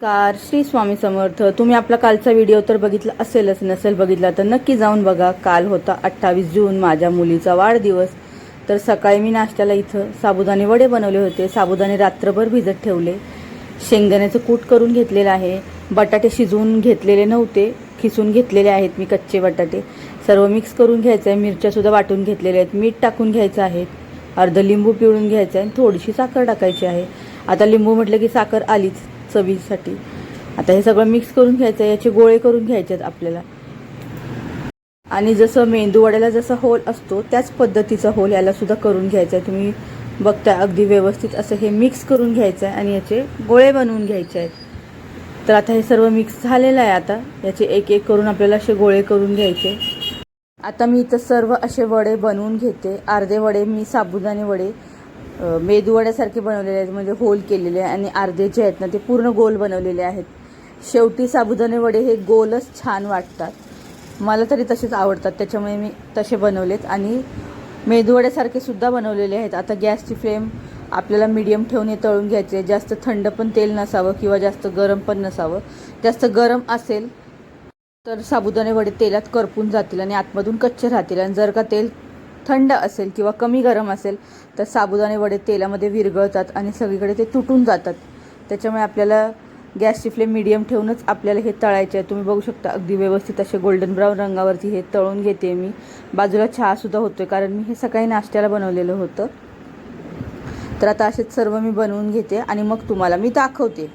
Car Shri Swami Samarth. तुम्ही आपला कालचा व्हिडिओ तर बघितला असेलच नसेल बघितला तर नक्की जाऊन बघा. काल होता अठ्ठावीस जून माझ्या मुलीचा वाढदिवस. तर सकाळी मी नाश्त्याला इथं साबुदाणे वडे बनवले होते. साबुदाणे रात्रभर भिजत ठेवले. शेंगदाण्याचं कूट करून घेतलेलं आहे. बटाटे शिजवून घेतलेले नव्हते. खिसून घेतलेले आहेत मी कच्चे बटाटे. सर्व मिक्स करून घ्यायचं आहे. मिरच्यासुद्धा वाटून घेतलेल्या आहेत. मीठ टाकून घ्यायचं आहे. अर्ध लिंबू पिळून घ्यायचं आहे. आणि थोडीशी साखर टाकायची आहे. आता लिंबू म्हटलं की साखर आलीच. चवीसाठी. आता हे सगळं मिक्स करून घ्यायचं आहे याचे गोळे करून घ्यायचे आहेत आपल्याला. आणि जसं मेंदू वड्याला जसा होल असतो त्याच पद्धतीचा होल याला सुद्धा करून घ्यायचा आहे. तुम्ही बघताय अगदी व्यवस्थित असं हे मिक्स करून घ्यायचं आहे आणि याचे गोळे बनवून घ्यायचे आहेत. तर आता हे सर्व मिक्स झालेलं आहे आता. याचे एक एक करून आपल्याला असे गोळे करून घ्यायचे. आता मी इथं सर्व असे वडे बनवून घेते. अर्धे वडे मी साबुदाणे वडे. मेदूवड्यासारखे बनवलेले आहेत म्हणजे होल केलेले आहे आणि अर्धे जे आहेत ना ते पूर्ण गोल बनवलेले आहेत. शेवटी साबुदाणे वडे हे गोलच छान वाटतात. मला तरी तसेच आवडतात त्याच्यामुळे मी तसे बनवलेत. आणि मेदूवड्यासारखे सुद्धा बनवलेले आहेत. आता गॅसची फ्लेम आपल्याला मीडियम ठेवून हे तळून घ्यायचे. जास्त थंड पण तेल नसावं किंवा जास्त गरम पण नसावं. जास्त गरम असेल तर साबुदाणे वडे तेलात करपून जातील आणि आतमधून कच्चे राहतील. आणि जर का तेल थंड असेल किंवा कमी गरम असेल तर साबुदाणे वडे तेलामध्ये विरघळतात आणि सगळीकडे ते तुटून जातात. त्याच्यामुळे आपल्याला गॅसची फ्लेम मीडियम ठेवूनच आपल्याला हे तळायचे आहे तुम्ही बघू शकता अगदी व्यवस्थित असे गोल्डन ब्राऊन रंगावरती हे तळून घेते मी. बाजूला चहासुद्धा होतो आहे कारण मी हे सकाळी नाश्त्याला बनवलेलं होतं. तर आता असेच सर्व मी बनवून घेते आणि मग तुम्हाला मी दाखवते.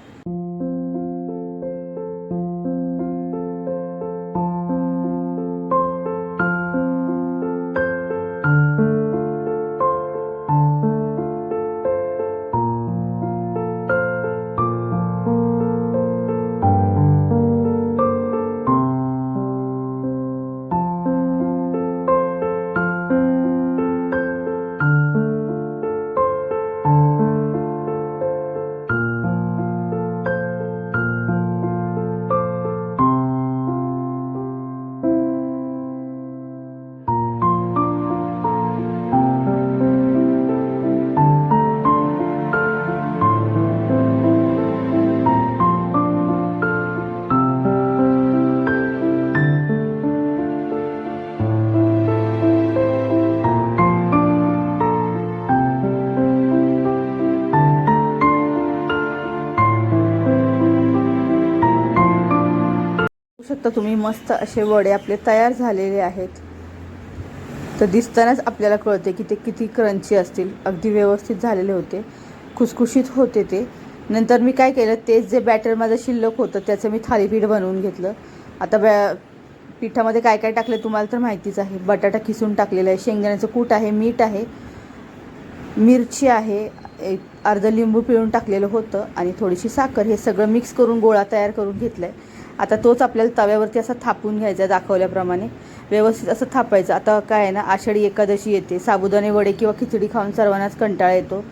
शकता तुम्ही मस्त असे वडे आपले तयार झालेले आहेत. तर दिसतानाच आपल्याला कळते की ते किती क्रंची असतील. अगदी व्यवस्थित झालेले होते. खुसखुशीत होते ते. नंतर मी काय केलं तेच जे बॅटर माझं शिल्लक होतं त्याचं मी थालीपीठ बनवून घेतलं. आता बॅ पिठामध्ये काय काय टाकलं तुम्हाला तर माहितीच आहे. बटाटा किसून टाकलेला आहे. शेंगदाण्याचं कूट आहे मीठ आहे. मिरची आहे. एक अर्धं लिंबू पिळून टाकलेलं होतं. आणि थोडीशी साखर. हे सगळं मिक्स करून गोळा तयार करून घेतला आहे आता तोच आपल्याला तव्यावरती असा थापून घ्यायचा दाखवल्याप्रमाणे. व्यवस्थित असं थापायचं. आता काय आहे ना आषाढी एकादशी येते. साबुदाणे वडे किंवा खिचडी खाऊन सर्वांनाच कंटाळा येतो.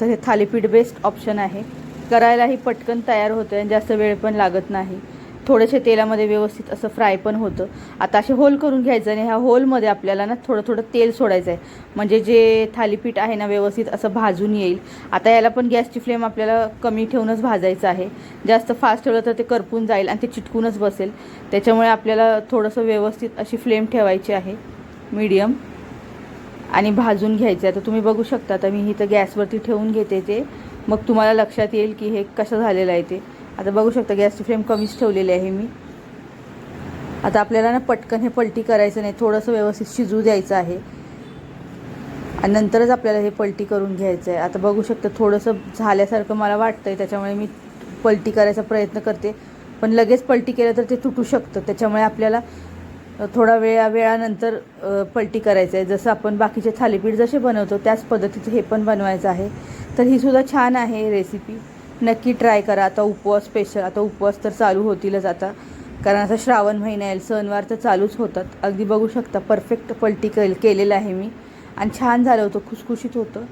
तर हे थालीपीठ बेस्ट ऑप्शन आहे. करायलाही पटकन तयार होतं आणि जास्त वेळ पण लागत नाही. थोडेसे तेलामध्ये व्यवस्थित असं फ्राय पण होतं. आता असे होल करून घ्यायचं आणि ह्या होलमध्ये आपल्याला ना थोडं थोडं तेल सोडायचं आहे. म्हणजे जे थालीपीठ आहे ना व्यवस्थित असं भाजून येईल. आता याला पण गॅसची फ्लेम आपल्याला कमी ठेवूनच भाजायचं आहे. जास्त फास्ट ठेवलं तर ते करपून जाईल आणि ते चिटकूनच बसेल. त्याच्यामुळे आपल्याला थोडंसं व्यवस्थित अशी फ्लेम ठेवायची आहे. मीडियम. आणि भाजून घ्यायचं आहे. तर तुम्ही बघू शकता आता मी इथं गॅसवरती ठेवून घेते ते. मग तुम्हाला लक्षात येईल की हे कसं झालेलं आहे ते. आता बघू शकता गॅसची फ्लेम कमीच ठेवलेली आहे मी. आता आपल्याला ना पटकन हे पलटी करायचं नाही थोडंसं व्यवस्थित शिजू द्यायचं आहे. आणि नंतरच आपल्याला हे पलटी करून घ्यायचं आहे. आता बघू शकता थोडंसं झाल्यासारखं मला वाटतं आहे त्याच्यामुळे मी पलटी करायचा प्रयत्न करते. पण लगेच पलटी केलं तर ते तुटू शकतं. त्याच्यामुळे आपल्याला थोडा वेळा वेळानंतर पलटी करायचं आहे. जसं आपण बाकीचे थालीपीठ जसे बनवतो त्याच पद्धतीचं हे पण बनवायचं आहे. तर ही सुद्धा छान आहे रेसिपी नक्की ट्राय करा. आता उपवास स्पेशल आता उपवास तर चालू होतीलच आता. कारण आता श्रावण महिना येईल सणवार तर चालूच होतात. अगदी बघू शकता परफेक्ट पलटी केल केलेलं आहे मी. आणि छान झालं होतं खुसखुशीत होतं.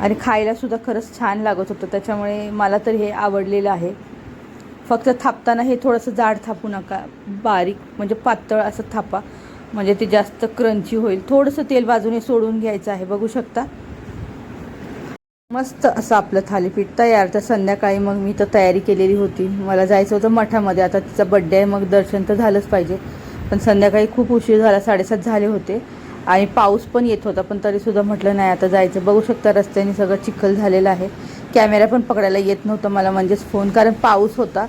आणि खायलासुद्धा खरंच छान लागत होतं. त्याच्यामुळे मला तर हे आवडलेलं आहे. फक्त थापताना हे थोडंसं जाड थापू नका. बारीक म्हणजे पातळ असं थापा. म्हणजे ते जास्त क्रंची होईल. थोडंसं तेल बाजूने सोडून घ्यायचं आहे. बघू शकता. मस्त असं आपलं थालीपीठ तयार. तर संध्याकाळी मग मी तर तयारी केलेली होती. मला जायचं होतं मठामध्ये. आता तिचा बड्डे आहे मग दर्शन तर झालंच पाहिजे. पण संध्याकाळी खूप उशीर झाला साडेसात झाले होते. आणि पाऊस पण येत होता पण तरीसुद्धा म्हटलं नाही आता जायचं. बघू शकता रस्त्याने सगळं चिखल झालेलं आहे. कॅमेरा पण पकडायला येत नव्हतं मला म्हणजेच फोन कारण पाऊस होता.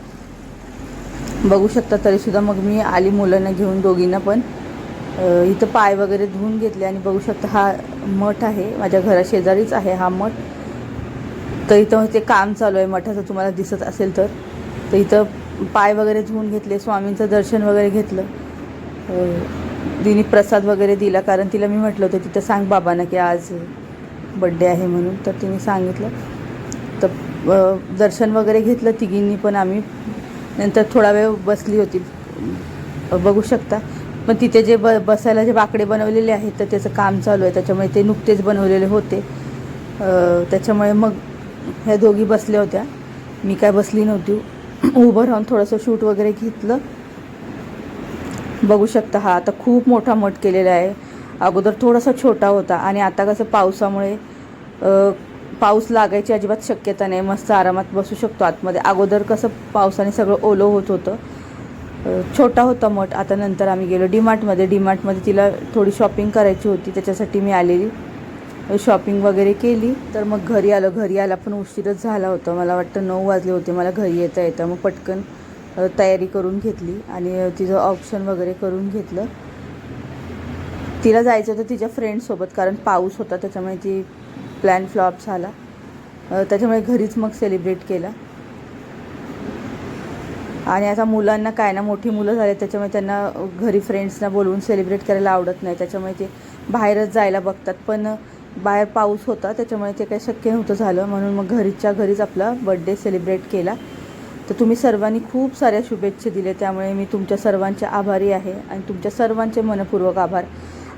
बघू शकता तरीसुद्धा मग मी आली मुलांना घेऊन दोघींना पण. इथं पाय वगैरे धुवून घेतले. आणि बघू शकता हा मठ आहे. माझ्या घराशेजारीच आहे हा मठ. तर इथं ते काम चालू आहे मठाचं तुम्हाला दिसत असेल तर. तर इथं पाय वगैरे धुवून घेतले स्वामींचं दर्शन वगैरे घेतलं. तिने प्रसाद वगैरे दिला कारण तिला मी म्हटलं होतं तिथं सांग बाबांना की आज बड्डे आहे म्हणून. तर तिने सांगितलं. तर दर्शन वगैरे घेतलं तिघींनी पण आम्ही. नंतर थोडा वेळ बसली होती. बघू शकता. पण तिथे जे ब बसायला जे बाकडे बनवलेले आहेत तर त्याचं काम चालू आहे. त्याच्यामुळे ते नुकतेच बनवलेले होते. त्याच्यामुळे मग ह्या दोघी बसल्या होत्या. मी काय बसली नव्हती. उभं राहून थोडंसं शूट वगैरे घेतलं. बघू शकता हा आता खूप मोठा मठ केलेला आहे. अगोदर थोडासा छोटा होता आणि आता कसं पावसामुळे पाऊस लागायची अजिबात शक्यता नाही. मस्त आरामात बसू शकतो आतमध्ये. अगोदर कसं पावसाने सगळं ओलं होत होतं. छोटा होता मठ. आता नंतर आम्ही गेलो डीमार्टमध्ये. डीमार्टमध्ये तिला थोडी शॉपिंग करायची होती. त्याच्यासाठी मी आलेली. शॉपिंग वगैरे केली तर मग घरी आलं. घरी आला पण उशीरच झाला होता. मला वाटतं नऊ वाजले होते. मला घरी येता येतं मग पटकन तयारी करून घेतली आणि तिचं ऑप्शन वगैरे करून घेतलं. तिला जायचं होतं तिच्या फ्रेंडसोबत कारण पाऊस होता त्याच्यामुळे ती प्लॅन फ्लॉप झाला. त्याच्यामुळे घरीच मग सेलिब्रेट केला. आणि आता मुलांना काय ना मोठी मुलं झाले त्याच्यामुळे त्यांना घरी फ्रेंड्सना बोलवून सेलिब्रेट करायला आवडत नाही. त्याच्यामुळे ते बाहेरच जायला बघतात. पण बाहेर पाऊस होता त्याच्यामुळे ते काही शक्य नव्हतं झालं. म्हणून मग घरीच्या घरीच आपला बड्डे सेलिब्रेट केला. तर तुम्ही सर्वांनी खूप साऱ्या शुभेच्छा दिल्या. त्यामुळे मी तुमच्या सर्वांचे आभारी आहे आणि तुमच्या सर्वांचे मनपूर्वक आभार.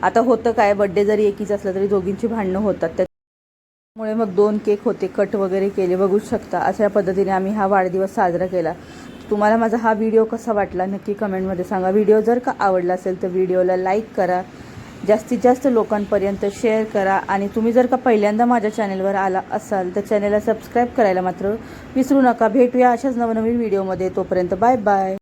आता होतं काय? बड्डे जरी एकीच असला तरी दोघींची भांडणं होतात. त्यामुळे मग दोन केक होते कट वगैरे केले. बघू शकता अशा पद्धतीने आम्ही हा वाढदिवस साजरा केला. तुम्हाला माझा हा व्हिडिओ कसा वाटला नक्की कमेंटमध्ये सांगा. व्हिडिओ जर का आवडला असेल तर व्हिडिओला लाईक करा. जास्तीत जास्त लोकांपर्यंत शेअर करा. आणि तुम्ही जर का पहिल्यांदा माझ्या चॅनेलवर आला असाल तर चॅनेलला सबस्क्राईब करायला मात्र विसरू नका. भेटूया अशाच नवनवीन व्हिडिओमध्ये तोपर्यंत बाय बाय